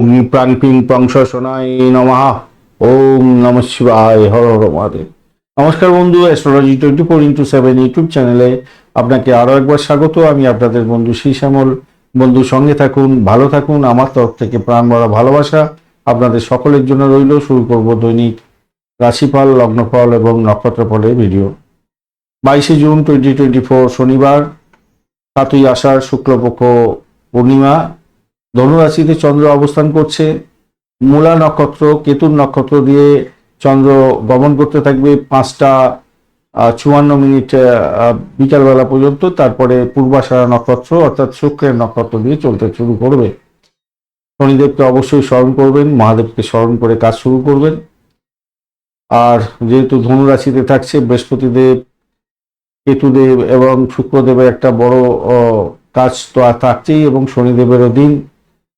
ওম প্রাণপিং পংস সোনাই নমঃ। ওম নম শিবায়। হর হর মহাদেব। নমস্কার বন্ধু astrology twenty four into seven YouTube চ্যানেলে আপনাকে আরও একবার স্বাগত। আমি আপনাদের বন্ধু শ্রী শ্যামল। বন্ধু, সঙ্গে থাকুন, ভালো থাকুন। আমার তরফ থেকে প্রাণ ভরা ভালোবাসা আপনাদের সকলের জন্য রইল। শুরু করব দৈনিক রাশিফল, লগ্নফল এবং নক্ষত্রফলের ভিডিও বাইশে জুন টোয়েন্টি টোয়েন্টি ফোর শনিবার, সাতই আষাঢ় শুক্লপক্ষ পূর্ণিমা। ধনুরাশিতে চন্দ্র অবস্থান করছে। মূলা নক্ষত্র, কেতুর নক্ষত্র দিয়ে চন্দ্র গমন করতে থাকবে পাঁচটা চুয়ান্ন মিনিট বিকালবেলা পর্যন্ত। তারপরে পূর্বাষাঢ়া নক্ষত্র অর্থাৎ শুক্রের নক্ষত্র দিয়ে চলতে শুরু করবে। শনিদেবকে অবশ্যই স্মরণ করবেন, মহাদেবকে স্মরণ করে কাজ শুরু করবেন। আর যেহেতু ধনুরাশিতে থাকছে, বৃহস্পতিদেব, কেতুদেব এবং শুক্রদেবের একটা বড় কাজ তো আর থাকছেই এবং শনিদেবেরও দিন।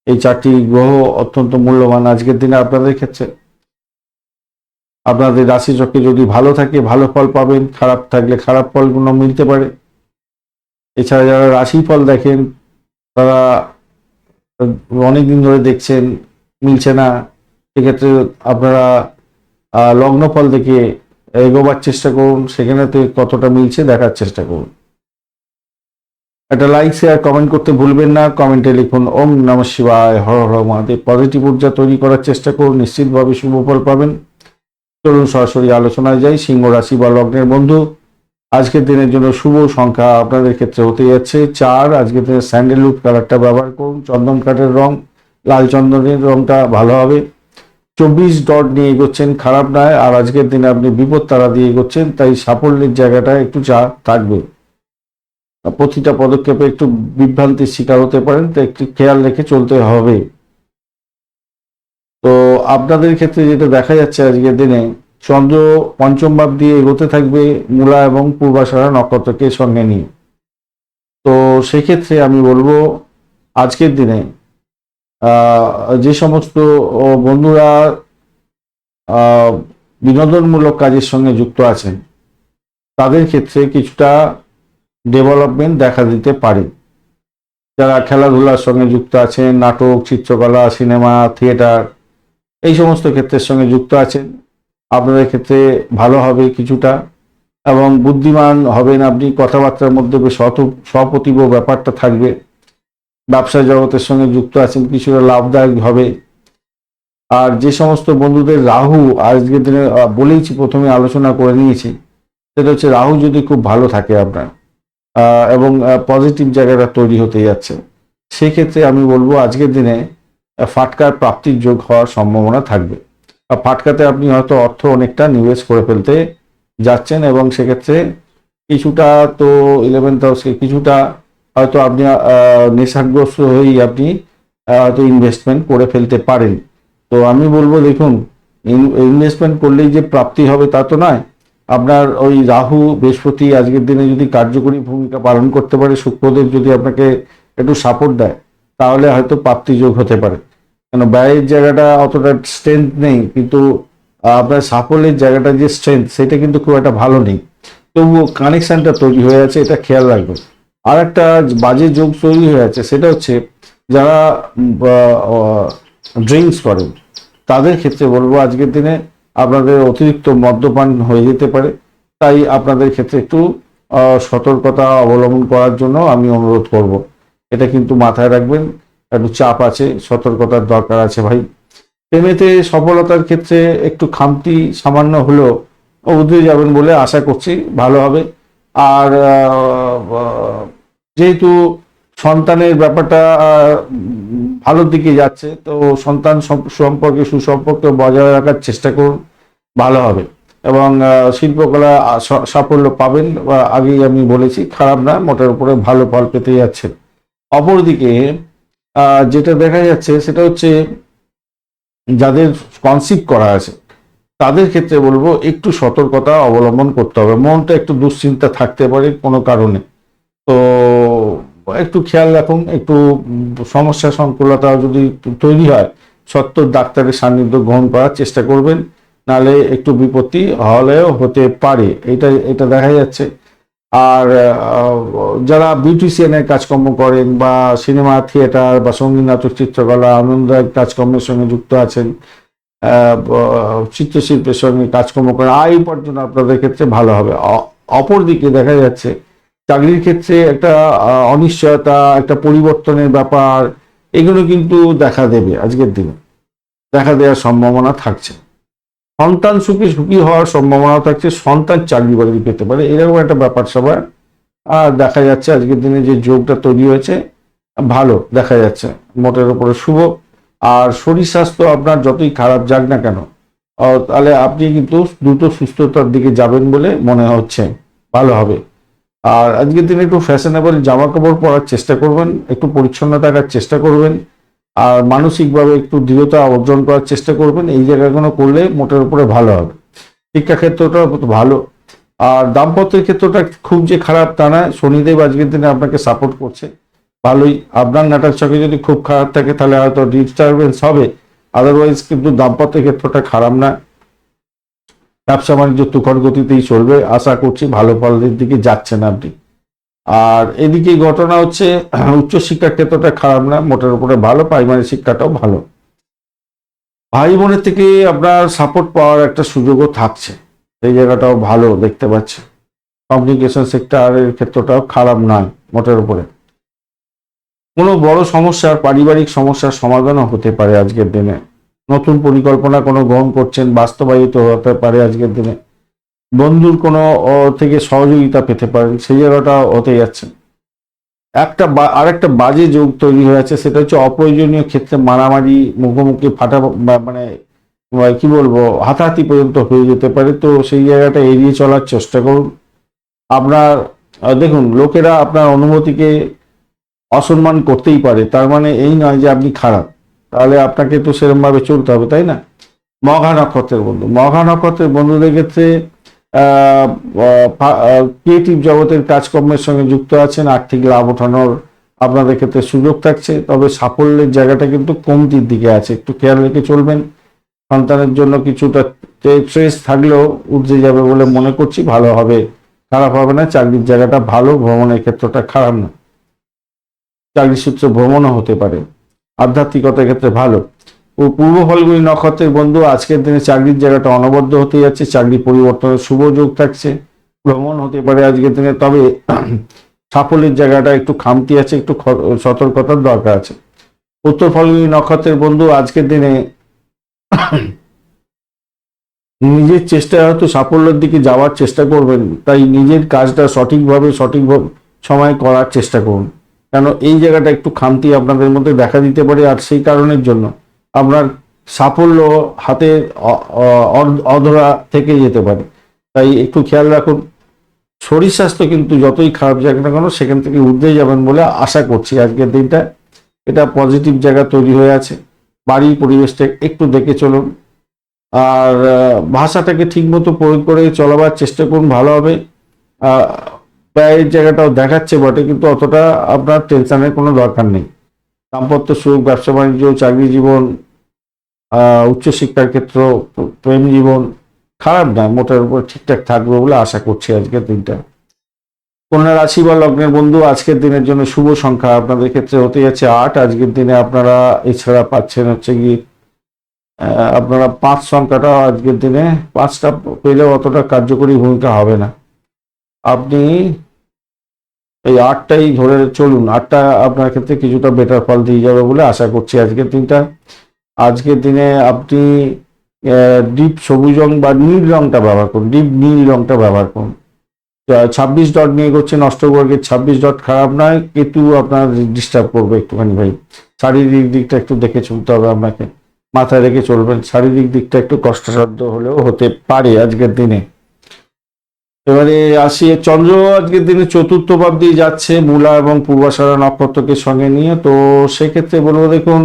এই চারটি গ্রহ অত্যন্ত মূল্যবান আজকের দিনে আপনাদের ক্ষেত্রে। আপনাদের রাশি চক্রে যদি ভালো থাকে, ভালো ফল পাবেন, খারাপ থাকলে খারাপ ফলগুলো মিলতে পারে। এছাড়া যারা রাশি ফল দেখেন, তারা অনেকদিন ধরে দেখছেন, মিলছে না। সেক্ষেত্রে আপনারা লগ্ন ফল দেখে এগোবার চেষ্টা করুন। সেখানে তো কতটা মিলছে দেখার চেষ্টা করুন। একটা লাইক শেয়ার কমেন্ট করতে ভুলবেন না। কমেন্টে লিখুন, ওম নম শিবায়, হর হর মহাদেব পজিটিভ ঊর্জা তৈরি করার চেষ্টা করুন, নিশ্চিতভাবে শুভ ফল পাবেন। চলুন সরাসরি আলোচনায় যাই, সিংহ রাশি বা লগ্নের বন্ধু। আজকের দিনের জন্য শুভ সংখ্যা আপনাদের ক্ষেত্রে হতে যাচ্ছে চার। আজকের দিনে স্যান্ডেলউড কালারটা ব্যবহার করুন, চন্দন কাঠের রং, লাল চন্দনের রংটা ভালো হবে। চব্বিশ ডট নিয়ে এগোচ্ছেন, খারাপ নয়। আর আজকের দিনে আপনি বিপদ তারা দিয়ে এগোচ্ছেন, তাই সাফল্যের জায়গাটা একটু চা থাকবে। প্রতিটা পদক্ষেপে একটু বিভ্রান্তির শিকার হতে পারেন, তো একটু খেয়াল রেখে চলতে হবে। তো আপনাদের ক্ষেত্রে যেটা দেখা যাচ্ছে আজকের দিনে, চন্দ্র পঞ্চম ভাব দিয়ে এগোতে থাকবে মূলা এবং পূর্বাশারা নক্ষত্রকে সঙ্গে নিয়ে। তো সেক্ষেত্রে আমি বলব, আজকের দিনে যে সমস্ত বন্ধুরা বিনোদনমূলক কাজের সঙ্গে যুক্ত আছেন, তাদের ক্ষেত্রে কিছুটা ডেভেলপমেন্ট দেখা দিতে পারে। যারা খেলাধুলার সঙ্গে যুক্ত আছেন, নাটক, চিত্রকলা সিনেমা থিয়েটার এই সমস্ত ক্ষেত্রের সঙ্গে যুক্ত আছেন, আপনাদের ক্ষেত্রে ভালো হবে কিছুটা এবং বুদ্ধিমান হবেন আপনি, কথাবার্তার মধ্যে বেশ অত সপ্রতিভ ব্যাপারটা থাকবে। ব্যবসা জগতের সঙ্গে যুক্ত আছেন, কিছুটা লাভদায়ক হবে। আর যে সমস্ত বন্ধুদের রাহু আজকের দিনে বলেইছি, প্রথমে আলোচনা করে নিয়েছি, সেটা হচ্ছে রাহু যদি খুব ভালো থাকে আপনার এবং পজিটিভ জায়গাটা তৈরি হতে যাচ্ছে। সেক্ষেত্রে আমি বলব আজকের দিনে ফাটকার প্রাপ্তির যোগ হওয়ার সম্ভাবনা থাকবে। ফাটকাতে আপনি হয়তো অর্থ অনেকটা নিবেশ করে ফেলতে যাচ্ছেন এবং সেক্ষেত্রে কিছুটা তো ইলেভেন্থ হাউসকে কিছুটা হয়তো আপনি নেশাগ্রস্ত হয়েই আপনি হয়তো ইনভেস্টমেন্ট করে ফেলতে পারেন। তো আমি বলব দেখুন ইনভেস্টমেন্ট করলেই যে প্রাপ্তি হবে তা তো নয়। আপনার ওই রাহু, বৃহস্পতি আজকের দিনে যদি কার্যকরী ভূমিকা পালন করতে পারে, শুক্রদেব যদি আপনাকে একটু সাপোর্ট দেয়, তাহলে হয়তো প্রাপ্তি যোগ হতে পারে। কেন, ব্যয়ের জায়গাটা অতটা স্ট্রেংথ নেই, কিন্তু আপনার সাফল্যের জায়গাটা যে স্ট্রেংথ সেটা কিন্তু খুব একটা ভালো নেই। তবুও কানেকশানটা তৈরি হয়ে আছে, এটা খেয়াল রাখবেন। আর একটা বাজে যোগ তৈরি হয়ে আছে, সেটা হচ্ছে যারা ড্রিঙ্কস করেন, তাদের ক্ষেত্রে বলব, আজকের দিনে আপনাদের অতিরিক্ত মদ্যপান হয়ে যেতে পারে। তাই আপনাদের ক্ষেত্রে একটু সতর্কতা অবলম্বন করার জন্য আমি অনুরোধ করব। এটা কিন্তু মাথায় রাখবেন, একটু চাপ আছে, সতর্কতার দরকার আছে ভাই। প্রেমেতে সফলতার ক্ষেত্রে একটু খামতি সামান্য হলেও উধরে যাবেন বলে আশা করছি ভালো হবে। আর যেহেতু সন্তানের ব্যাপারটা ভালোর দিকে যাচ্ছে, তো সন্তান সম- সম্পর্কে, সুসম্পর্ক বজায় রাখার চেষ্টা করুন, ভালো হবে। এবং শিল্পকলা সাফল্য পাবেন, বা আগেই আমি বলেছি, খারাপ না, মোটার উপরে ভালো ফল পেতে যাচ্ছে অপরদিকে যেটা দেখা যাচ্ছে, সেটা হচ্ছে যাদের কনসিভ করা আছে, তাদের ক্ষেত্রে বলব, একটু সতর্কতা অবলম্বন করতে হবে। মনটা একটু দুশ্চিন্তা থাকতে পারে কোনো কারণে। তো একটু খেয়াল রাখুন, একটু সমস্যা সংকুলতা যদি তৈরি হয় সত্তর ডাক্তারের সান্নিধ্য গ্রহণ করার চেষ্টা করবেন নালে একটু বিপত্তি হলেও হতে পারে। এটা এটা দেখা যাচ্ছে। আর যারা বিউটিশিয়ানের কাজকর্ম করেন বা সিনেমা, থিয়েটার বা সংগীত, নাটক, চিত্রকলা, আনন্দায়ক কাজকর্মের সঙ্গে যুক্ত আছেন চিত্রশিল্পের সঙ্গে কাজকর্ম করেন, আয় উপার্জন আপনাদের ক্ষেত্রে ভালো হবে। অপরদিকে দেখা যাচ্ছে চাকরির ক্ষেত্রে একটা অনিশ্চয়তা, একটা পরিবর্তনের ব্যাপার, এগুলো কিন্তু দেখা দেবে আজকের দিনে। দেখা দেওয়ার সম্ভাবনা থাকছে। সন্তান সুখী সুখী হওয়ার সম্ভাবনা থাকছে, সন্তান চাকরি বাকরি পেতে পারে, এরকম একটা ব্যাপার সবার। আর দেখা যাচ্ছে আজকের দিনে যে যোগটা তৈরি হয়েছে, ভালো দেখা যাচ্ছে, মোটের উপরে শুভ। আর শরীর স্বাস্থ্য আপনার যতই খারাপ যাক না কেন তাহলে আপনি কিন্তু দ্রুত সুস্থতার দিকে যাবেন বলে মনে হচ্ছে, ভালো হবে। আর আজকের দিনে একটু ফ্যাশনেবল জামা কাপড় পরার চেষ্টা করবেন, একটু পরিচ্ছন্ন থাকার চেষ্টা করবেন, আর মানসিকভাবে একটু দৃঢ়তা অর্জন করার চেষ্টা করবেন, এই জায়গাগুলো করলে মোটের উপরে ভালো হবে। শিক্ষা ক্ষেত্রটা ভালো। আর দাম্পত্যের ক্ষেত্রটা খুব যে খারাপ তা না শনিদেব আজকের দিনে আপনাকে সাপোর্ট করছে। ভালোই। আপনার নাটার চকে যদি খুব খারাপ থাকে, তাহলে হয়তো ডিস্টারবেন্স হবে। আদারওয়াইজ কিন্তু দাম্পত্যের ক্ষেত্রটা খারাপ না। ব্যবসা বাণিজ্য তুখর গতিতেই চলবে। আশা করছি ভালো ফলের দিকে যাচ্ছেন আপনি। আর এদিকে ঘটনা হচ্ছে উচ্চশিক্ষার ক্ষেত্রটা খারাপ না, মোটের উপরে ভালো প্রাইমারি শিক্ষাটাও ভালো। ভাই বোনের থেকে আপনার সাপোর্ট পাওয়ার একটা সুযোগও থাকছে। এই জায়গাটাও ভালো দেখতে পাচ্ছে। কমিউনিকেশন সেক্টরের ক্ষেত্রটাও খারাপ নয়, মোটের উপরে। কোনো বড় সমস্যার, পারিবারিক সমস্যার সমাধানও হতে পারে আজকের দিনে। নতুন পরিকল্পনা কোনো গ্রহণ করছেন, বাস্তবায়িত হতে পারে আজকের দিনে। বন্ধুর কোনো থেকে সহযোগিতা পেতে পারেন, সেই জায়গাটা হতে যাচ্ছে। একটা আরেকটা বাজে যোগ তৈরি হয়েছে সেটা হচ্ছে অপ্রয়োজনীয় ক্ষেত্রে মারামারি, মুখোমুখি ফাটা মানে কি বলব, হাতাহাতি পর্যন্ত হয়ে যেতে পারে। তো সেই জায়গাটা এড়িয়ে চলার চেষ্টা করুন। আপনার দেখুন, লোকেরা আপনার অনুমতিকে অসম্মান করতেই পারে, তার মানে এই নয় যে আপনি খারাপ। তাহলে আপনাকে তো সেরকমভাবে চলতে হবে, তাই না? মঘা নক্ষত্রের বন্ধু। মঘা নক্ষত্রের বন্ধুদের ক্ষেত্রে ক্রিয়েটিভ জগতের কাজকর্মের সঙ্গে যুক্ত আছেন, আর্থিক লাভ ওঠানোর আপনাদের ক্ষেত্রে সুযোগ থাকছে, তবে সাফল্যের জায়গাটা কিন্তু কমতির দিকে আছে। একটু খেয়াল রেখে চলবেন। সন্তানের জন্য কিছুটা স্ট্রেস থাকলেও উঠে যাবে বলে মনে করছি, ভালো হবে। খারাপ হবে না, চাকরির জায়গাটা ভালো, ভ্রমণের ক্ষেত্রটা খারাপ না। চাকরি সূত্রে ভ্রমণও হতে পারে। আধ্যাত্মিকতার ক্ষেত্রে ভালো। ও পূর্ব ফলগুলি নক্ষত্রের বন্ধু, আজকের দিনে চাকরির জায়গাটা অনবদ্য হতে যাচ্ছে, চাকরি পরিবর্তনের শুভ যোগ থাকছে, ভ্রমণ হতে পারে আজকের দিনে, তবে সাফল্যের জায়গাটা একটু খামতি আছে, একটু সতর্কতার দরকার আছে। উত্তর ফলগুলি নক্ষত্রের বন্ধু, আজকের দিনে নিজের চেষ্টায় হয়তো সাফল্যের দিকে যাওয়ার চেষ্টা করবেন, তাই নিজের কাজটা সঠিকভাবে সঠিক সময় করার চেষ্টা করুন। কেন এই জায়গাটা একটু খামতি আপনাদের মধ্যে দেখা দিতে পারে আর সেই কারণের জন্য আপনার সাফল্য হাতে অধরা থেকে যেতে পারে। তাই একটু খেয়াল রাখুন, শরীর স্বাস্থ্য কিন্তু যতই খারাপ যাক না কেন সেখান থেকে উঠতে যাবেন বলে আশা করছি আজকের দিনটা। এটা পজিটিভ জায়গা তৈরি হয়ে আছে, বাড়ির পরিবেশটা একটু দেখে চলুন। আর ভাষাটাকে ঠিকমতো প্রয়োগ করে চলাবার চেষ্টা করুন, ভালো হবে। ব্যয়ের জায়গাটাও দেখাচ্ছে বটে, কিন্তু অতটা আপনার টেনশনের কোনো দরকার নেই। দাম্পত্য সুখ, ব্যবসা, বাণিজ্য, চাকরি জীবন উচ্চশিক্ষার ক্ষেত্র, প্রেম জীবন খারাপ না, মোটার উপর ঠিকঠাক থাকবে বলে আশা করছি আজকের দিনটা। কন্যা রাশি বা লগ্নের বন্ধু, আজকের দিনের জন্য শুভ সংখ্যা আপনাদের ক্ষেত্রে হতে যাচ্ছে আট। আজকের দিনে আপনারা এছাড়া পাচ্ছেন হচ্ছে কি আপনারা পাঁচ সংখ্যাটা আজকের দিনে, পাঁচটা পেলে অতটা কার্যকরী ভূমিকা হবে না। আপনি এই আটটাই ধরে চলুন, আটটা আপনার ক্ষেত্রে কিছুটা বেটার ফল দিয়ে যাবে বলে আশা করছি আজকের দিনটা। আজকের দিনে আপনি ডিপ সবুজ রং বা নীল রংটা ব্যবহার করুন ডিপ নীল রংটা ব্যবহার করুন। ছাব্বিশ ডট নিয়ে করছেন অষ্টবর্গের ছাব্বিশ ডট খারাপ নয়, কেতু আপনার ডিস্টার্ব করবে একটুখানি ভাই। শারীরিক দিকটা একটু দেখে চলতে হবে আপনাকে। মাথায় রেখে চলবেন, শারীরিক দিকটা একটু কষ্টসাধ্য হলেও হতে পারে আজকের দিনে। এবারে আসি, চন্দ্র আজকের দিনে চতুর্থ ভাব দিয়ে যাচ্ছে মূলা এবং পূর্বাশারা নক্ষত্রকে সঙ্গে নিয়ে। তো সেক্ষেত্রে বলব দেখুন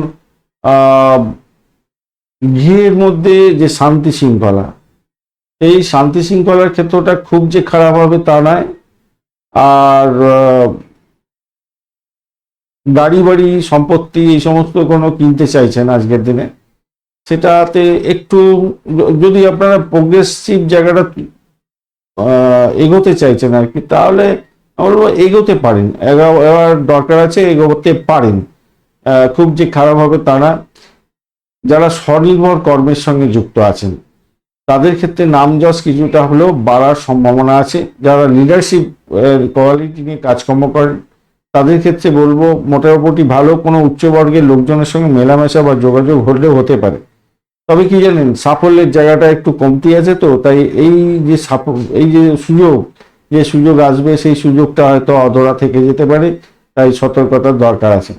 গৃহের মধ্যে যে শান্তি শৃঙ্খলা, এই শান্তি শৃঙ্খলার ক্ষেত্রটা খুব যে খারাপ হবে তা নয়। আর গাড়ি বাড়ি সম্পত্তি এই সমস্ত কোনো কিনতে চাইছেন আজকের দিনে, সেটাতে একটু যদি আপনারা প্রোগ্রেসিভ জায়গাটা এগোতে চাইছেন আর কি। তাহলে বলব এগোতে পারেন। এবার দরকার আছে এগোতে পারেন। খুব যে খারাপ হবে তা না। যারা স্বনির্ভর কর্মের সঙ্গে যুক্ত আছেন, তাদের ক্ষেত্রে নাম যশ কিছুটা হলেও বাড়ার সম্ভাবনা আছে। যারা লিডারশিপ কোয়ালিটি নিয়ে কাজকর্ম করেন, তাদের ক্ষেত্রে বলব মোটামুটি ভালো কোনো উচ্চবর্গের লোকজনের সঙ্গে মেলামেশা বা যোগাযোগ হলেও হতে পারে। তবে কি জানেন, সাফল্যের জায়গাটা একটু কমতি আছে তো, তাই এই যে এই যে সুযোগ যে সুযোগ আসবে সেই সুযোগটা হয়তো অধরা থেকে যেতে পারে, তাই সতর্কতার দরকার আছে।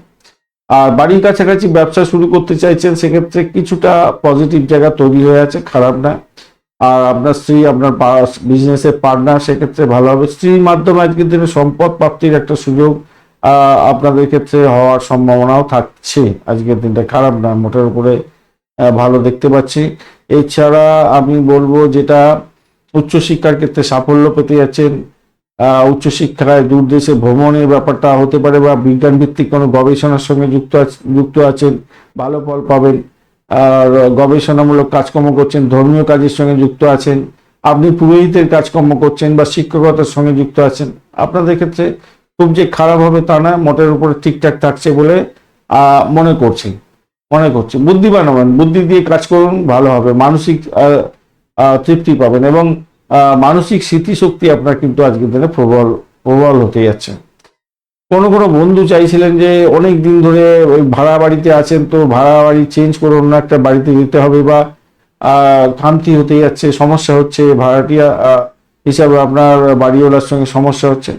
আর বাড়ির কাছাকাছি ব্যবসা শুরু করতে চাইছেন, সেক্ষেত্রে কিছুটা পজিটিভ জায়গা তৈরি হয়ে আছে, খারাপ না। আর আপনার স্ত্রী, আপনার বিজনেসের পার্টনার সেক্ষেত্রে ভালো হবে। স্ত্রীর মাধ্যমে আজকের দিনে সম্পদ প্রাপ্তির একটা সুযোগ আপনাদের ক্ষেত্রে হওয়ার সম্ভাবনাও থাকছে। আজকের দিনটা খারাপ না, মোটের উপরে ভালো দেখতে পাচ্ছি। এছাড়া আমি বলব যেটা উচ্চশিক্ষার ক্ষেত্রে সাফল্য পেতে যাচ্ছেন উচ্চশিক্ষায় দূর দেশে ভ্রমণের ব্যাপারটা হতে পারে বা বিজ্ঞান ভিত্তিক কোনো গবেষণার সঙ্গে যুক্ত যুক্ত আছেন, ভালো ফল পাবেন, আর গবেষণামূলক কাজকর্ম করছেন, ধর্মীয় কাজের সঙ্গে যুক্ত আছেন, আপনি পুরোহিতের কাজকর্ম করছেন বা শিক্ষকতার সঙ্গে যুক্ত আছেন, আপনাদের ক্ষেত্রে খুব যে খারাপ হবে তা না মোটের উপরে ঠিকঠাক থাকছে বলে মনে করছি। মনে করছি। বুদ্ধিমান হবেন বুদ্ধি দিয়ে কাজ করুন, ভালো হবে। মানসিক তৃপ্তি পাবেন এবং মানসিক স্মৃতিশক্তি আপনার কিন্তু আজকের দিনে প্রবল প্রবল হতে যাচ্ছে। কোনো কোনো বন্ধু চাইছিলেন যে অনেক দিন ধরে ওই ভাড়া বাড়িতে আছেন তো ভাড়া বাড়ি চেঞ্জ করে অন্য একটা বাড়িতে যেতে হবে বা খামতি হতে যাচ্ছে, সমস্যা হচ্ছে, ভাড়াটিয়া হিসাবে আপনার বাড়িওয়ালার সঙ্গে সমস্যা হচ্ছে।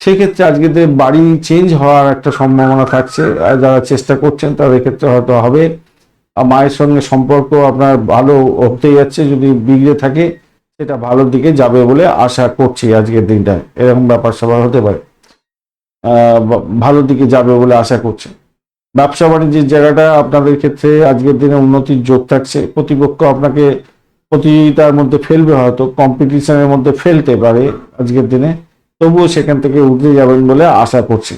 সেক্ষেত্রে আজকে বাড়ি চেঞ্জ হওয়ার একটা সম্ভাবনা থাকছে। যারা চেষ্টা করছেন, তাদের ক্ষেত্রে হয়তো হবে। মায়ের সঙ্গে সম্পর্ক আপনার ভালো হতে যাচ্ছে, যদি বিগড়ে থাকে, সেটা ভালোর দিকে যাবে বলে আশা করছি আজকের দিনটায় এরকম ব্যাপার স্যাপার হতে পারে। ভালো দিকে যাবে বলে আশা করছি। ব্যবসা বাণিজ্যের জায়গাটা আপনাদের ক্ষেত্রে আজকের দিনে উন্নতির যোগ থাকছে। প্রতিপক্ষ আপনাকে প্রতিযোগিতার মধ্যে ফেলবে হয়তো কম্পিটিশনের মধ্যে ফেলতে পারে আজকের দিনে। তবুও সেখান থেকে উঠে যাবেন বলে আশা করছি।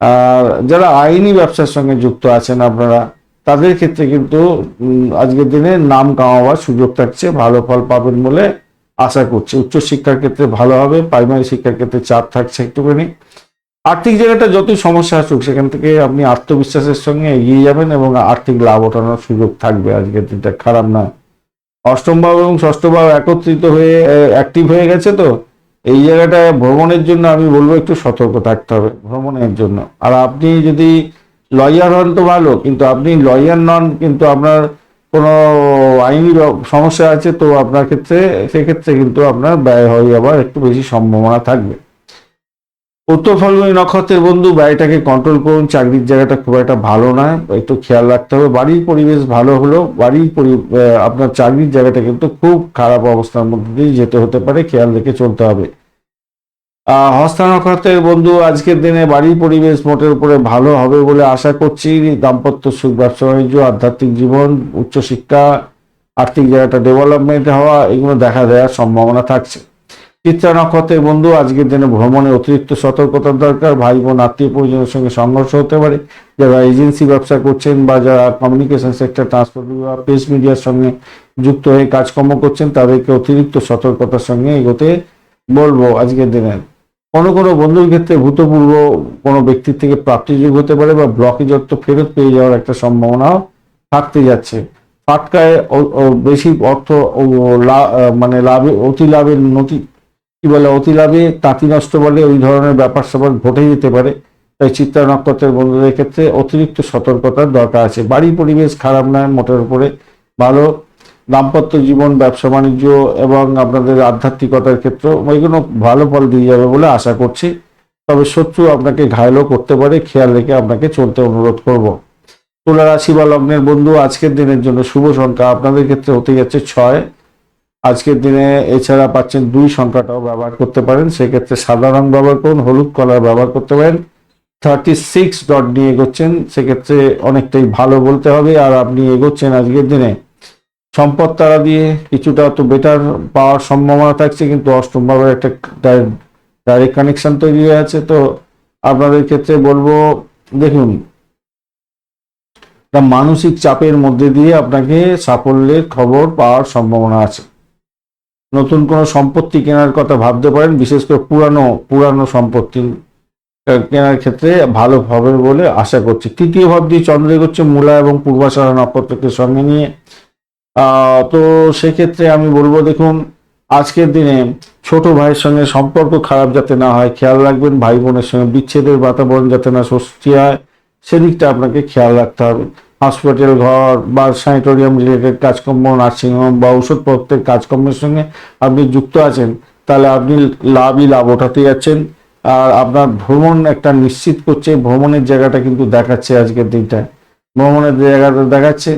আর যারা আইনি ব্যবসার সঙ্গে যুক্ত আছেন আপনারা, তাদের ক্ষেত্রে কিন্তু আজকের দিনে নাম কামাবার সুযোগ থাকছে ভালো ফল পাবেন বলে আশা করছি। উচ্চশিক্ষার ক্ষেত্রে ভালো হবে, প্রাইমারি শিক্ষার ক্ষেত্রে চাপ থাকছে একটুখানি। আর্থিক জায়গাটা যতই সমস্যা আসুক, সেখান থেকে আপনি আত্মবিশ্বাসের সঙ্গে এগিয়ে যাবেন এবং আর্থিক লাভ ওঠানোর সুযোগ থাকবে আজকের দিনটা। খারাপ না অষ্টম ভাব এবং ষষ্ঠ ভাব একত্রিত হয়ে অ্যাক্টিভ হয়ে গেছে তো? এই জায়গাটা ভ্রমণের জন্য আমি বলব একটু সতর্ক থাকতে হবে ভ্রমণের জন্য। আর আপনি যদি লয়ার হন তো ভালো, কিন্তু আপনি লয়ার নন, কিন্তু আপনার কোনো আইনি সমস্যা আছে তো আপনার ক্ষেত্রে, সেক্ষেত্রে কিন্তু আপনার ব্যয় হয়ে যাওয়ার একটু বেশি সম্ভাবনা থাকবে। উত্তর ফাল্গুনী নক্ষত্রের বন্ধু, বাড়িটাকে কন্ট্রোল করুন, চাকরির জায়গাটা খুব একটা ভালো না, একটু খেয়াল রাখতে হবে, বাড়ির পরিবেশ ভালো হলো বাড়ির আপনার চাকরির জায়গাটা কিন্তু খুব খারাপ অবস্থার মধ্যে দিয়ে যেতে হতে পারে, খেয়াল রেখে চলতে হবে। হস্তা নক্ষত্রের বন্ধু, আজকের দিনে বাড়ির পরিবেশ মোটের উপরে ভালো হবে বলে আশা করছি, দাম্পত্য সুখ ব্যবসা বাণিজ্য, আধ্যাত্মিক জীবন, উচ্চশিক্ষা, আর্থিক জায়গাটা ডেভেলপমেন্ট হওয়া, এগুলো দেখা দেওয়ার সম্ভাবনা থাকছে। চিত্রা নক্ষত্রের বন্ধু, আজকের দিনে ভ্রমণে অতিরিক্ত সতর্কতার দরকার। ভাই বোন, আত্মীয় পরিজনের সঙ্গে সংঘর্ষ হতে পারে। যারা এজেন্সি ব্যবসা করছেন বা যারা কমিউনিকেশন সেক্টর ট্রান্সপোর্ট বিভাগ প্রেস মিডিয়ার সঙ্গে যুক্ত হয়ে কাজকর্ম করছেন, তাদেরকে অতিরিক্ত সতর্কতার সঙ্গে এগোতে বলব আজকের দিনে। কোনো কোনো বন্ধুর ক্ষেত্রে ভূতপূর্ব কোনো ব্যক্তির থেকে প্রাপ্তিযোগ হতে পারে বা ব্লকেজ অর্থ ফেরত পেয়ে যাওয়ার একটা সম্ভাবনাও থাকতে যাচ্ছে। ফাটকায় বেশি অর্থ মানে লাভে, অতি লাভের নতি কি বলে, অতি লাভে তাঁতি নষ্ট বলে ওই ধরনের ব্যাপার স্যাপার ঘটে যেতে পারে। তাই চিত্রা নক্ষত্রের বন্ধুদের ক্ষেত্রে অতিরিক্ত সতর্কতার দরকার আছে। বাড়ির পরিবেশ খারাপ নয় মোটের উপরে। ভালো দাম্পত্য জীবন, ব্যবসা বাণিজ্য এবং আপনাদের আধ্যাত্মিকতার ক্ষেত্র এগুলো ভালো ফল দিয়ে যাবে বলে আশা করছি। তবে শত্রু আপনাকে ঘায়লও করতে পারে। খেয়াল রেখে আপনাকে চলতে অনুরোধ করব। তুলা রাশি বা লগ্নের বন্ধু আজকের দিনের জন্য শুভ সংখ্যা। আপনাদের ক্ষেত্রে হতে যাচ্ছে ছয়। আজকের দিনে এছাড়া পাচ্ছেন দুই সংখ্যাটাও ব্যবহার করতে পারেন। সেক্ষেত্রে সাদা রং ব্যবহার করুন, হলুদ কলার ব্যবহার করতে পারেন। থার্টি সিক্স ডট নিয়ে এগোচ্ছেন, সেক্ষেত্রে অনেকটাই ভালো বলতে হবে। আর আপনি এগোচ্ছেন আজকের দিনে। সম্পদ তারা দিয়ে কিছুটা তো বেটার পাওয়ার সম্ভাবনা থাকছে, কিন্তু অষ্টম ভাবের একটা ডাইরেক্ট কানেকশন তৈরি হয়ে আছে। তো আপনাদের ক্ষেত্রে বলব, দেখুন মানসিক চাপের মধ্যে দিয়ে আপনাকে সাফল্যের খবর পাওয়ার সম্ভাবনা আছে। নতুন কোনো সম্পত্তি কেনার কথা ভাবতে পারেন, বিশেষ করে পুরানো পুরানো সম্পত্তি কেনার ক্ষেত্রে ভালো হবে বলে আশা করছি। তৃতীয় ভাব দিয়ে চন্দ্র এগোচ্ছে মূলা এবং পূর্বাশারা নক্ষত্রকে সঙ্গে নিয়ে? তো সেক্ষেত্রে আমি বলব, দেখুন, আজকের দিনে ছোট ভাইয়ের সঙ্গে সম্পর্ক খারাপ যাতে না হয়, খেয়াল রাখবেন, ভাই বোনের সঙ্গে বিচ্ছেদের বাতাবরণ যাতে না সৃষ্টি হয়, সেদিকটা আপনাকে খেয়াল রাখতে হবে। হসপিটাল, ঘর বা স্যানিটোরিয়াম রিলেটেড কাজকর্ম নার্সিংহোম বা ওষুধপত্রের কাজকর্মের সঙ্গে আপনি যুক্ত আছেন, তাহলে আপনি লাভই লাভ ওঠাতে যাচ্ছেন। আর আপনার ভ্রমণ একটা নিশ্চিত করছে, ভ্রমণের জায়গাটা কিন্তু দেখাচ্ছে আজকের দিনটায় ভ্রমণের জায়গাটা দেখাচ্ছে।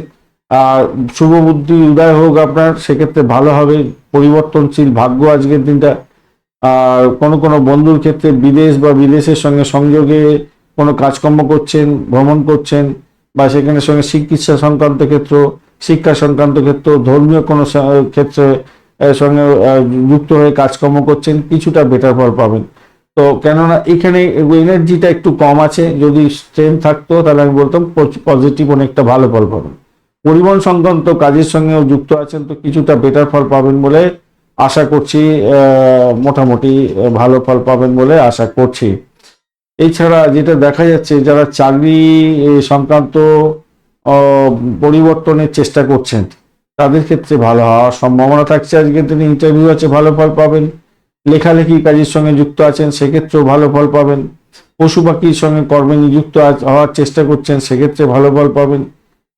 আর শুভ বুদ্ধি উদয় হোক আপনার, সেক্ষেত্রে ভালো হবে, পরিবর্তনশীল ভাগ্য আজকের দিনটা। আর কোনো কোনো বন্ধুর ক্ষেত্রে বিদেশ বা বিদেশের সঙ্গে সংযোগে কোনো কাজকর্ম করছেন, ভ্রমণ করছেন বা সেখানে সঙ্গে চিকিৎসা সংক্রান্ত ক্ষেত্র, শিক্ষা সংক্রান্ত ক্ষেত্র, ধর্মীয় কোনো ক্ষেত্রে সঙ্গে যুক্ত হয়ে কাজকর্ম করছেন, কিছুটা বেটার ফল পাবেন। তো কেননা এখানে এনার্জিটা একটু কম আছে, যদি স্ট্রেন থাকতো, তাহলে আমি বলতাম পজিটিভ অনেকটা ভালো ফল পাবেন। পরিবহন সংক্রান্ত কাজের সঙ্গেও যুক্ত আছেন, তো কিছুটা বেটার ফল পাবেন বলে আশা করছি মোটামুটি ভালো ফল পাবেন বলে আশা করছি। এছাড়া যেটা দেখা যাচ্ছে, যারা চাকরি সংক্রান্ত পরিবর্তনের চেষ্টা করছেন, তাদের ক্ষেত্রে ভালো হওয়ার সম্ভাবনা থাকছে। আজকে তিনি ইন্টারভিউ আছে, ভালো ফল পাবেন। লেখালেখি কাজের সঙ্গে যুক্ত আছেন, সেক্ষেত্রেও ভালো ফল পাবেন। পশু পাখির সঙ্গে কর্মে নিযুক্ত হওয়ার চেষ্টা করছেন, সেক্ষেত্রে ভালো ফল পাবেন।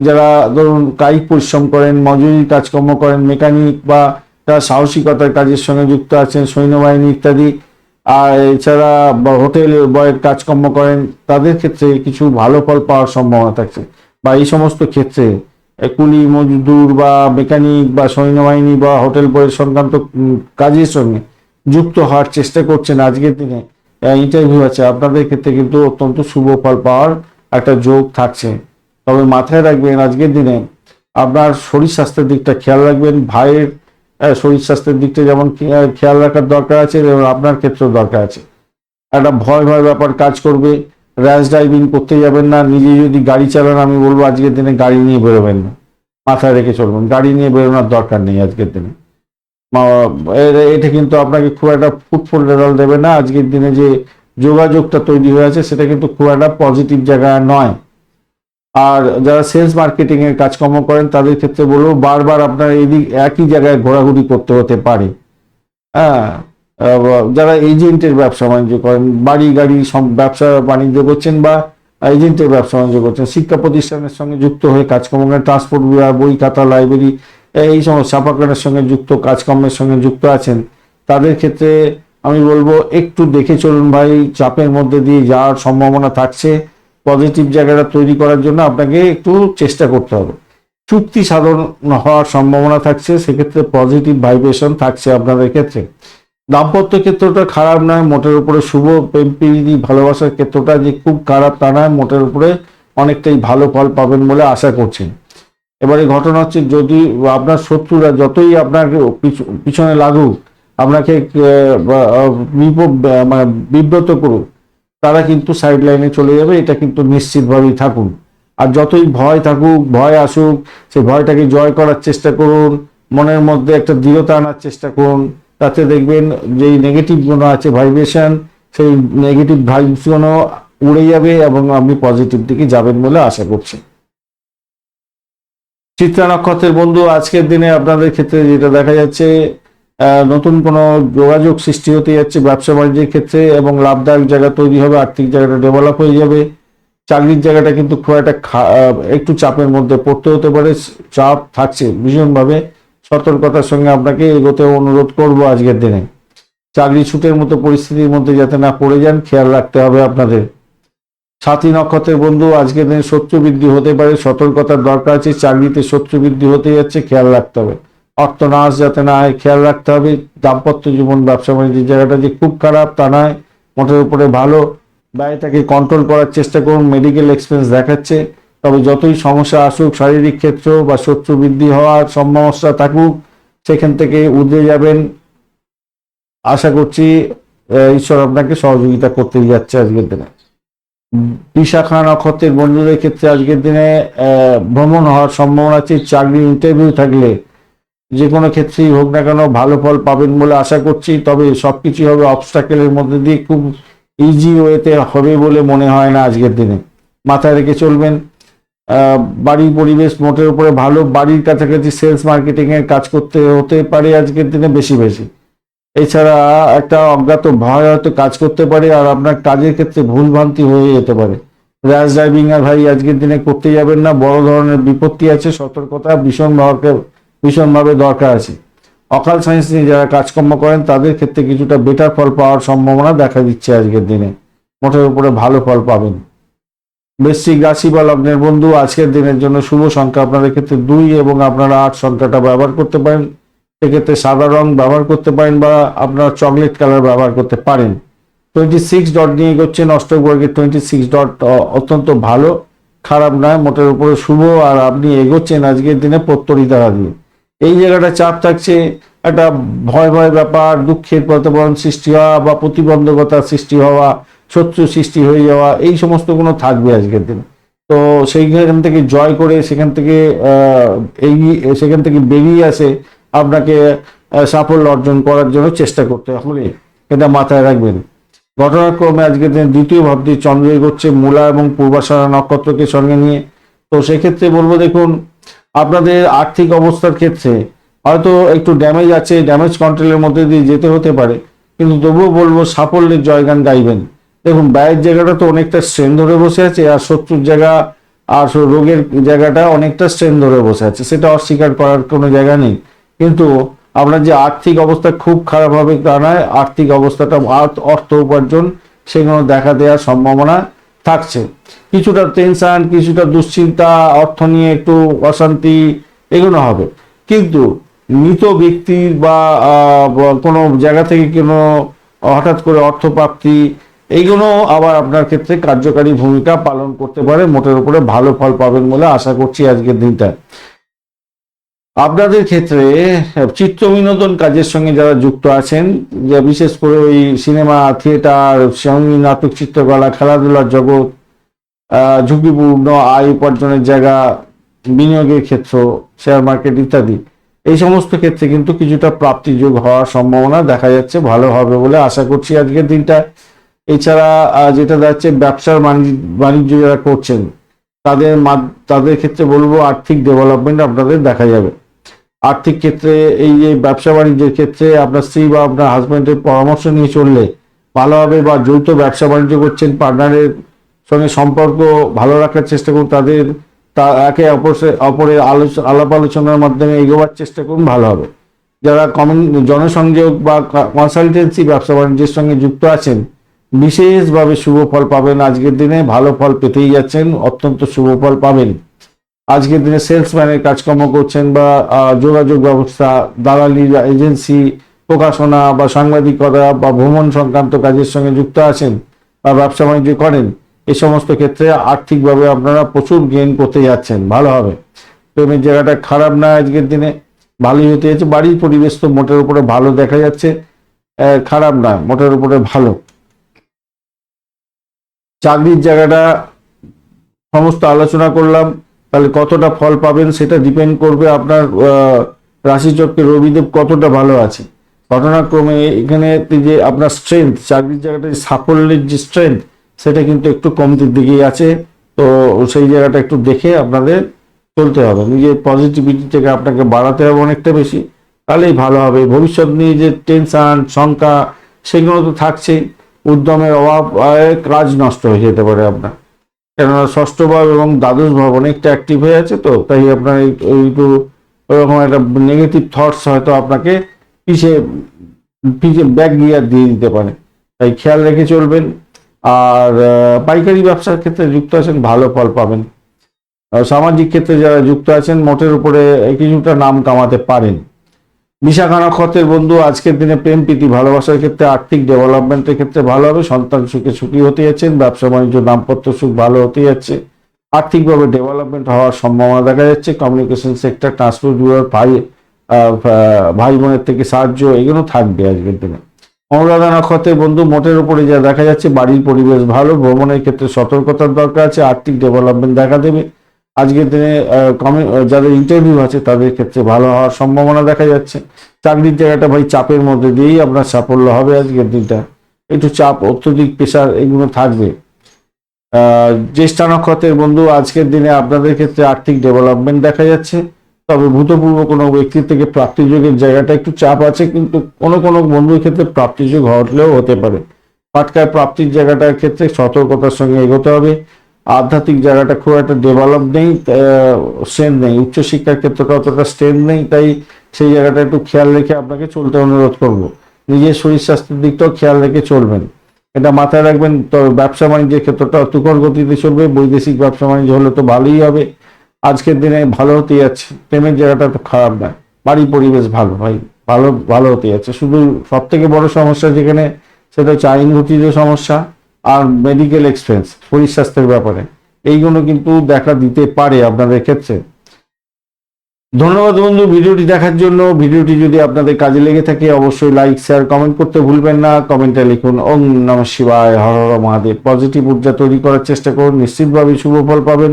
যারা ধরুন কায়িক পরিশ্রম করেন, মজুরি কাজকর্ম করেন, মেকানিক বা যারা সাহসিকতার কাজের সঙ্গে যুক্ত আছেন, সৈন্যবাহিনী ইত্যাদি আর এছাড়া হোটেল বয়ের কাজকর্ম করেন, তাদের ক্ষেত্রে কিছু ভালো ফল পাওয়ার সম্ভাবনা থাকছে। বা এই সমস্ত ক্ষেত্রে কুলি মজদুর বা মেকানিক বা সৈন্যবাহিনী বা হোটেল বয়ের সংক্রান্ত কাজের সঙ্গে যুক্ত হওয়ার চেষ্টা করছেন আজকের দিনে। ইন্টারভিউ আছে। আপনাদের ক্ষেত্রে কিন্তু অত্যন্ত শুভ ফল পাওয়ার একটা যোগ থাকছে। তবে মাথায় রাখবেন, আজকের দিনে আপনার শরীর স্বাস্থ্যের দিকটা খেয়াল রাখবেন। ভাইয়ের শরীর স্বাস্থ্যের দিকটা যেমন খেয়াল রাখার দরকার আছে, এবং আপনার ক্ষেত্রেও দরকার আছে। একটা ভয় ভয় ব্যাপার কাজ করবে, র্যাশ ড্রাইভিং করতে যাবেন না, নিজে যদি গাড়ি চালান, আমি বলব আজকের দিনে গাড়ি নিয়ে বেরোবেন না। মাথায় রেখে চলবেন, গাড়ি নিয়ে বেরোনোর দরকার নেই আজকের দিনে। এটা কিন্তু আপনাকে খুব একটা ফুটফুল রেজাল্ট দেবে না। আজকের দিনে যে যোগাযোগটা তৈরি হয়ে আছে সেটা কিন্তু খুব একটা পজিটিভ জায়গা নয়। আর যারা সেলস মার্কেটিং এর কাজকর্ম করেন, তাদের ক্ষেত্রে বলব বারবার আপনার এদিক একই জায়গায় ঘোরাঘুরি করতে হতে পারে। হ্যাঁ যারা এজেন্টের ব্যবসা বাণিজ্য করেন, বাড়ি গাড়ি ব্যবসা বাণিজ্য করছেন বা এজেন্টের ব্যবসা বাণিজ্য করছেন, শিক্ষা প্রতিষ্ঠানের সঙ্গে যুক্ত হয়ে কাজকর্ম করেন ট্রান্সপোর্ট বিভাগ, বই খাতা লাইব্রেরি এই সমস্ত ছাপাখানার সঙ্গে যুক্ত, কাজকর্মের সঙ্গে যুক্ত আছেন, তাদের ক্ষেত্রে আমি বলব একটু দেখে চলুন ভাই, চাপের মধ্যে দিয়ে যাওয়ার সম্ভাবনা থাকছে। পজিটিভ জায়গাটা তৈরি করার জন্য আপনাকে একটু চেষ্টা করতে হবে। চুক্তি সাধন হওয়ার সম্ভাবনা থাকছে, সেক্ষেত্রে পজিটিভ ভাইব্রেশন থাকছে আপনাদের ক্ষেত্রে। দাম্পত্য ক্ষেত্রটা খারাপ নয়, মোটের উপরে শুভ প্রেম প্রীতি ভালোবাসার ক্ষেত্রটা যে খুব খারাপ তা নয়, মোটের উপরে অনেকটাই ভালো ফল পাবেন বলে আশা করছেন এবারে ঘটনা হচ্ছে, যদি আপনার শত্রুরা যতই আপনার পিছ- পিছনে লাগুক, আপনাকে মানে বিব্রত করুক তারা কিন্তু সাইড লাইনে চলে যাবে, এটা কিন্তু নিশ্চিতভাবেই থাকুন। আর যতই ভয় থাকুক, ভয় আসুক, সেই ভয়টাকে জয় করার চেষ্টা করুন, মনের মধ্যে একটা দৃঢ়তা আনার চেষ্টা করুন, তাতে দেখবেন যেই নেগেটিভ গুণ আছে ভাইব্রেশন সেই নেগেটিভ ভাইবসগুলো উড়ে যাবে এবং আপনি পজিটিভ দিকে যাবেন বলে আশা করছি। চিত্রা নক্ষত্রের বন্ধু, আজকের দিনে আপনাদের ক্ষেত্রে যেটা দেখা যাচ্ছে নতুন কোনো যোগাযোগ সৃষ্টি হতে যাচ্ছে ব্যবসা বাণিজ্যের ক্ষেত্রে এবং লাভদায়ক জায়গা তৈরি হবে, আর্থিক জায়গাটা ডেভেলপ হয়ে যাবে। চাকরির জায়গাটা কিন্তু খুব একটা একটু চাপের মধ্যে পড়তে হতে পারে, চাপ থাকছে ভীষণভাবে। সতর্কতার সঙ্গে আপনাকে এগোতে অনুরোধ করব আজকের দিনে। চাকরি ছুটের মতো পরিস্থিতির মধ্যে যাতে না পড়ে যান, খেয়াল রাখতে হবে আপনাদের। সাথী নক্ষত্রের বন্ধু, আজকের দিনে শত্রু বৃদ্ধি হতে পারে, সতর্কতার দরকার আছে, চাকরিতে শত্রু বৃদ্ধি হতে যাচ্ছে, খেয়াল রাখতে হবে। অর্থনাশ যাতে না হয় খেয়াল রাখতে হবে, দাম্পত্য জীবন, ব্যবসা বাণিজ্যের জায়গাটা যে খুব খারাপ তা নয় মোটের উপরে ভালো ব্যয়টাকে কন্ট্রোল করার চেষ্টা করুন মেডিকেল এক্সপেন্স দেখাচ্ছে, তবে যতই সমস্যা আসুক, শারীরিক ক্ষেত্র বা শত্রু বৃদ্ধি হওয়ার সমস্যা থাকুক, সেখান থেকে উদে যাবেন। আশা করছি ঈশ্বর আপনাকে সহযোগিতা করতে যাচ্ছে আজকের দিনে। বিশাখা নক্ষত্রের বন্ধুদের ক্ষেত্রে আজকের দিনে ভ্রমণ হওয়ার সম্ভাবনা আছে চাকরি ইন্টারভিউ থাকলে যে কোনো ক্ষেত্রেই হোক না কেন ভালো ফল পাবেন বলে আশা করছি, তবে সব সবকিছু হবে অবস্টাকেলের মধ্যে দিয়ে খুব ইজি ওয়েতে হবে বলে মনে হয় না আজকের দিনে। মাথায় রেখে চলবেন। বাড়ির পরিবেশ মোটের উপরে ভালো, বাড়ির কাছাকাছি সেলস মার্কেটিং এর কাজ করতে হতে পারে আজকের দিনে বেশি বেশি। এছাড়া একটা অজ্ঞাত ভয় হয়তো কাজ করতে পারে আর আপনার কাজের ক্ষেত্রে ভুল ভ্রান্তি হয়ে যেতে পারে। র্যাশ ড্রাইভিং আর ভাই আজকের দিনে করতে যাবেন না, বড় ধরনের বিপত্তি আছে, সতর্কতা ভীষণ ভাবে ভীষণভাবে দরকার আছে। অকাল সায়েন্স নিয়ে যারা কাজকর্ম করেন, তাদের ক্ষেত্রে কিছুটা বেটার ফল পাওয়ার সম্ভাবনা দেখা দিচ্ছে আজকের দিনে। মোটের উপরে ভালো ফল পাবেন। বৃশ্চিক রাশি বা লগ্নের বন্ধু, আজকের দিনের জন্য শুভ সংখ্যা আপনাদের ক্ষেত্রে দুই এবং আপনারা আট সংখ্যাটা ব্যবহার করতে পারেন। সেক্ষেত্রে সাদা রং ব্যবহার করতে পারেন বা আপনারা চকলেট কালার ব্যবহার করতে পারেন। টোয়েন্টি সিক্স ডট নিয়ে এগোচ্ছেন অষ্টবর্গের টোয়েন্টি সিক্স ডট অত্যন্ত ভালো। খারাপ নয়, মোটের উপরে শুভ। আর আপনি এগোচ্ছেন আজকের দিনে প্রত্যরিতা দিয়ে। এই জায়গাটা চাপ থাকছে, একটা ভয় ভয় ব্যাপার, দুঃখের প্রতিফলন সৃষ্টি হওয়া বা প্রতিবন্ধকতা সৃষ্টি হওয়া, শত্রু সৃষ্টি হয়ে যাওয়া, এই সমস্তগুলো থাকবে আজকের দিনে। তো সেইখান থেকে জয় করে সেখান থেকে এগিয়ে, সেখান থেকে বেরিয়ে আসে আপনাকে সাফল্য অর্জন করার জন্য চেষ্টা করতে হবে। এটা মাথায় রাখবেন। ঘটনাক্রমে আজকের দিনে দ্বিতীয় ভাবটি চন্দ্র এগোচ্ছে মূলা এবং পূর্বাশারা নক্ষত্রকে সঙ্গে নিয়ে। তো সেক্ষেত্রে বলব দেখুন আপনাদের আর্থিক অবস্থার ক্ষেত্রে হয়তো একটু ড্যামেজ আছে ড্যামেজ কন্ট্রোলের মধ্যে দিয়ে যেতে হতে পারে, কিন্তু তবুও বলব সাফল্যের জয়গান গাইবেন। দেখুন, ব্যয়ের জায়গাটা তো অনেকটা স্ট্রেন ধরে বসে আছে, আর শত্রুর জায়গা আর রোগের জায়গাটা অনেকটা স্ট্রেন ধরে বসে আছে, সেটা অস্বীকার করার কোনো জায়গা নেই। কিন্তু আপনার যে আর্থিক অবস্থা খুব খারাপ হবে তা নয়, আর্থিক অবস্থাটা অর্থ উপার্জন, সেগুলো দেখা দেওয়ার সম্ভাবনা থাকছে। কিছুটা টেনশন কিছুটা দুশ্চিন্তা, অর্থ নিয়ে একটু অশান্তি, এগুলো হবে। কিন্তু মৃত ব্যক্তির বা কোনো জায়গা থেকে কোনো হঠাৎ করে অর্থ প্রাপ্তি এইগুলো আবার আপনার ক্ষেত্রে কার্যকারী ভূমিকা পালন করতে পারে, মোটের উপরে ভালো ফল পাবেন বলে আশা করছি আজকের দিনটা। আপনাদের ক্ষেত্রে চিত্র বিনোদন কাজের সঙ্গে যারা যুক্ত আছেন, যা বিশেষ করে ওই সিনেমা, থিয়েটার, সংগীত, নাটক, চিত্রকলা, খেলাধুলার জগৎ ঝুঁকিপূর্ণ, আয় উপার্জনের জায়গা, বিনিয়োগের ক্ষেত্র শেয়ার মার্কেট ইত্যাদি। এই সমস্ত ক্ষেত্রে কিন্তু কিছুটা প্রাপ্তিযোগ হওয়ার সম্ভাবনা দেখা যাচ্ছে, ভালো হবে বলে আশা করছি আজকের দিনটা এছাড়া যেটা যাচ্ছে, ব্যবসার বাণিজ্য যারা করছেন, তাদের তাদের ক্ষেত্রে বলব আর্থিক ডেভেলপমেন্ট আপনাদের দেখা যাবে। আর্থিক ক্ষেত্রে, এই যে ব্যবসা বাণিজ্যের ক্ষেত্রে আপনার স্ত্রী বা আপনার হাজব্যান্ডের পরামর্শ নিয়ে চললে ভালো হবে বা যৌথ ব্যবসা বাণিজ্য করছেন পার্টনারের সঙ্গে সম্পর্ক ভালো রাখার চেষ্টা করুন, তাদের, তা, একে অপরে- অপরের আলাপ আলোচনার মাধ্যমে এগোবার চেষ্টা করুন, ভালো হবে। যারা কমিউন, জনসংযোগ বা কনসালটেন্সি, ব্যবসা বাণিজ্যের সঙ্গে যুক্ত আছেন, বিশেষভাবে শুভ ফল পাবেন। আজকের দিনে ভালো ফল পেতেই যাচ্ছেন, অত্যন্ত শুভ ফল পাবেন। আজকের দিনে সেলসম্যানের কাজকর্ম করছেন বা যোগাযোগ ব্যবস্থা, দালালি এজেন্সি, প্রকাশনা বা সাংবাদিকতা বা ভ্রমণ সংক্রান্ত কাজের সঙ্গে যুক্ত আছেন বা ব্যবসা বাণিজ্য করেন এই সমস্ত ক্ষেত্রে আর্থিকভাবে আপনারা প্রচুর গেইন করতে যাচ্ছেন, ভালো হবে। প্রেমের জায়গাটা খারাপ না আজকের দিনে, ভালোই হতে যাচ্ছে। বাড়ির পরিবেশ তো মোটের উপরে ভালো দেখা যাচ্ছে খারাপ না, মোটের উপরে ভালো। চাকরির জায়গাটা সমস্ত আলোচনা করলাম, তাহলে কতটা ফল পাবেন সেটা ডিপেন্ড করবে আপনার রাশিচক্রে রবিদেব কতটা ভালো আছে। ঘটনাক্রমে এখানে যে আপনার স্ট্রেংথ চাকরির জায়গাটা সাফল্যের যে স্ট্রেংথ সেটা কিন্তু একটু কমতির দিকেই আছে। তো সেই জায়গাটা একটু দেখে আপনাদের চলতে হবে। নিজের পজিটিভিটি থেকে আপনাকে বাড়াতে হবে অনেকটা বেশি। তাহলেই ভালো হবে। ভবিষ্যৎ নিয়ে যে টেনশন শঙ্কা, সেগুলো তো থাকছেই। উদ্যমের অভাব কাজ নষ্ট হয়ে যেতে পারে আপনার। কেননা ষষ্ঠ ভাব এবং দ্বাদশ ভাব অনেকটা অ্যাক্টিভ হয়ে আছে তো, তাই আপনার একটু ওরকম একটা নেগেটিভ থটস হয়তো আপনাকে পিছে পিছে ব্যাক গিয়ার দিয়ে দিতে পারে। তাই খেয়াল রেখে চলবেন। আর পাইকারি ব্যবসার ক্ষেত্রে যুক্ত আছেন, ভালো ফল পাবেন। সামাজিক ক্ষেত্রে যারা যুক্ত আছেন, মোটের উপরে কিছুটা নাম কামাতে পারেন। বিশাখা নক্ষত্রের বন্ধু, আজকের দিনে প্রেম, প্রীতি, ভালোবাসার ক্ষেত্রে আর্থিক ডেভেলপমেন্টের ক্ষেত্রে ভালো হবে, সন্তান সুখে সুখী হতে যাচ্ছেন, ব্যবসা বাণিজ্য, দাম্পত্য সুখ ভালো হতে যাচ্ছে। আর্থিকভাবে ডেভেলপমেন্ট হওয়ার সম্ভাবনা দেখা যাচ্ছে কমিউনিকেশন সেক্টর ট্রান্সপোর্ট ব্যুরোর ভাই ভাই বোনের থেকে সাহায্য, এগুলো থাকবে আজকের দিনে। অনুরাধা নক্ষত্রের বন্ধু মোটের উপরে যা দেখা যাচ্ছে, বাড়ির পরিবেশ ভালো, ভ্রমণের ক্ষেত্রে সতর্কতার দরকার আছে, আর্থিক ডেভেলপমেন্ট দেখা দেবে। আজকের দিনে যাদের ইন্টারভিউ আছে, তাদের ক্ষেত্রে ভালো হওয়ার সম্ভাবনা দেখা যাচ্ছে। চাকরির জায়গাটা ভাই চাপের মধ্যে দিয়েই আপনার সাফল্য হবে আজকের দিনটা। একটু চাপ, অত্যধিক প্রেশার এগুলো থাকবে। জ্যেষ্ঠা নক্ষত্রের বন্ধু, আজকের দিনে আপনাদের ক্ষেত্রে আর্থিক ডেভেলপমেন্ট দেখা যাচ্ছে। তবে ভূতপূর্ব কোনো ব্যক্তির থেকে প্রাপ্তিযোগের জায়গাটা একটু চাপ আছে, কিন্তু কোনো কোনো বন্ধুর ক্ষেত্রে প্রাপ্তিযোগ ঘটলেও হতে পারে। পাটকায় প্রাপ্তির জায়গাটার ক্ষেত্রে সতর্কতার সঙ্গে এগোতে হবে। আধ্যাত্মিক জায়গাটা খুব একটা ডেভেলপ নেই স্ট্রেন্থ নেই। উচ্চশিক্ষার ক্ষেত্রটা অতটা স্ট্রেন্থ নেই, তাই সেই জায়গাটা একটু খেয়াল রেখে আপনাকে চলতে অনুরোধ করব। নিজের শরীর স্বাস্থ্যের দিকটাও খেয়াল রেখে চলবেন। এটা মাথায় রাখবেন, তবে ব্যবসা বাণিজ্যের ক্ষেত্রটা তুকর গতিতে চলবে, বৈদেশিক ব্যবসা বাণিজ্য হলে তো ভালোই হবে। আজকের দিনে ভালো হতে যাচ্ছে। প্রেমের জায়গাটা তো খারাপ নয়। বাড়ি, পরিবেশ ভালো, ভাই। ভালো ভালো হতে যাচ্ছে। শুধু সব থেকে বড় সমস্যা যেখানে, সেটা হচ্ছে আইন সমস্যা আর মেডিকেল এক্সপেন্স শরীর স্বাস্থ্যের ব্যাপারে। এইগুলো কিন্তু দেখা দিতে পারে আপনাদের ক্ষেত্রে। ধন্যবাদ বন্ধু ভিডিওটি দেখার জন্য। ভিডিওটি যদি আপনাদের কাজে লেগে থাকে, অবশ্যই লাইক শেয়ার কমেন্ট করতে ভুলবেন না। কমেন্টে লিখুন, ওম নম শিবায়, হর হর মহাদেব। পজিটিভ ঊর্জা তৈরি করার চেষ্টা করুন। নিশ্চিতভাবে শুভ ফল পাবেন।